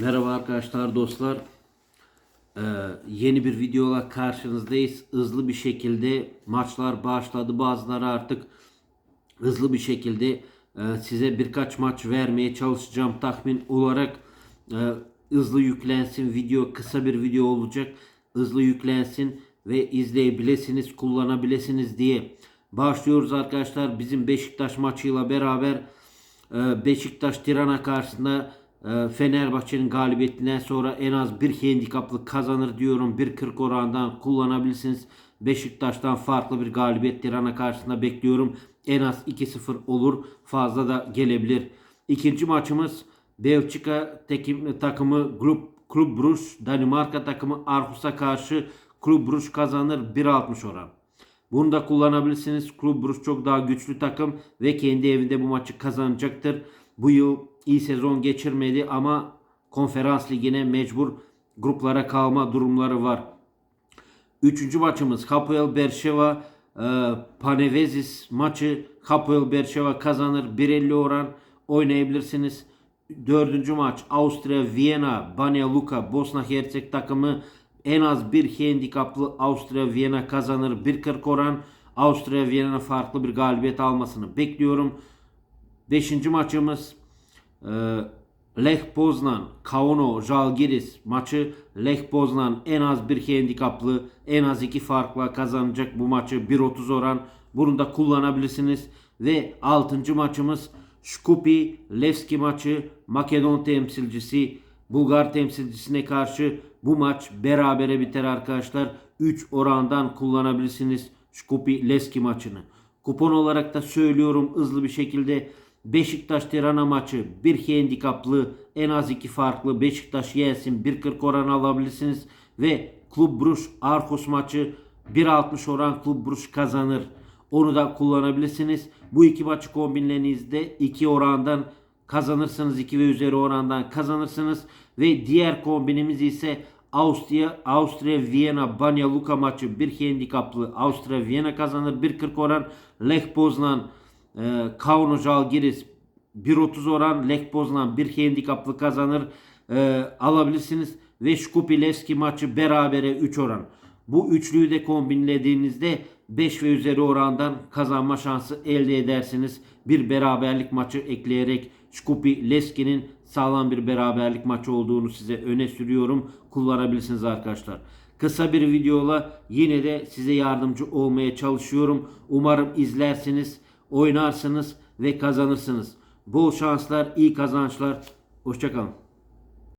Merhaba arkadaşlar dostlar. Ee, yeni bir videola karşınızdayız. Hızlı bir şekilde maçlar başladı. Bazıları artık hızlı bir şekilde e, size birkaç maç vermeye çalışacağım. Tahmin olarak e, hızlı yüklensin. Video kısa bir video olacak. Hızlı yüklensin ve izleyebilirsiniz, kullanabilirsiniz diye başlıyoruz arkadaşlar. Bizim Beşiktaş maçıyla beraber e, Beşiktaş Tirana karşısında Fenerbahçe'nin galibiyetinden sonra en az bir handikaplı kazanır diyorum. 1.40 orandan kullanabilirsiniz. Beşiktaş'tan farklı bir galibiyet Tirana karşısında bekliyorum. En az 2-0 olur. Fazla da gelebilir. İkinci maçımız Belçika takımı Club, Club Brugge, Danimarka takımı Aarhus'a karşı Club Brugge kazanır 1.60 oran. Bunu da kullanabilirsiniz. Club Brugge çok daha güçlü takım ve kendi evinde bu maçı kazanacaktır. Bu yıl iyi sezon geçirmedi ama konferans ligine mecbur gruplara kalma durumları var. Üçüncü maçımız Hapoel Berşeva e, Panevezis maçı Hapoel Berşeva kazanır 1.50 oran oynayabilirsiniz. Dördüncü maç Avusturya Viyana Banja Luka Bosna Hersek takımı en az bir handikaplı Avusturya Viyana kazanır 1.40 oran. Avusturya Viyana'nın farklı bir galibiyet almasını bekliyorum. Beşinci maçımız Lech Poznan, Kauno, Žalgiris maçı Lech Poznan en az bir handikaplı, en az iki farkla kazanacak bu maçı 1.30 oran. Bunu da kullanabilirsiniz. Ve altıncı maçımız Şkupi Levski maçı Makedon temsilcisi Bulgar temsilcisine karşı bu maç berabere biter arkadaşlar. 3 orandan kullanabilirsiniz Şkupi Levski maçını. Kupon olarak da söylüyorum hızlı bir şekilde Beşiktaş Tirana maçı bir handikaplı en az iki farklı Beşiktaş yensin 1.40 oran alabilirsiniz ve Klub Bruges Arkus maçı 1.60 oran Klub Bruges kazanır. Onu da kullanabilirsiniz. Bu iki maçı kombinlerinizde iki orandan kazanırsınız. 2 ve üzeri orandan kazanırsınız. Ve diğer kombinimiz ise Avusturya, Avusturya Viyana Banja Luka maçı bir handikaplı Avusturya Viyana kazanır 1.40 oran Lech Poznan e, Kauno Žalgiris 1.30 oran Lech Poznan bir handikaplı kazanır e, alabilirsiniz ve Şkupilevski maçı berabere 3 oran. Bu üçlüyü de kombinlediğinizde 5 ve üzeri orandan kazanma şansı elde edersiniz. Bir beraberlik maçı ekleyerek Şkupi Leski'nin sağlam bir beraberlik maçı olduğunu size öne sürüyorum. Kullanabilirsiniz arkadaşlar. Kısa bir videola yine de size yardımcı olmaya çalışıyorum. Umarım izlersiniz, oynarsınız ve kazanırsınız. Bol şanslar, iyi kazançlar. Hoşçakalın.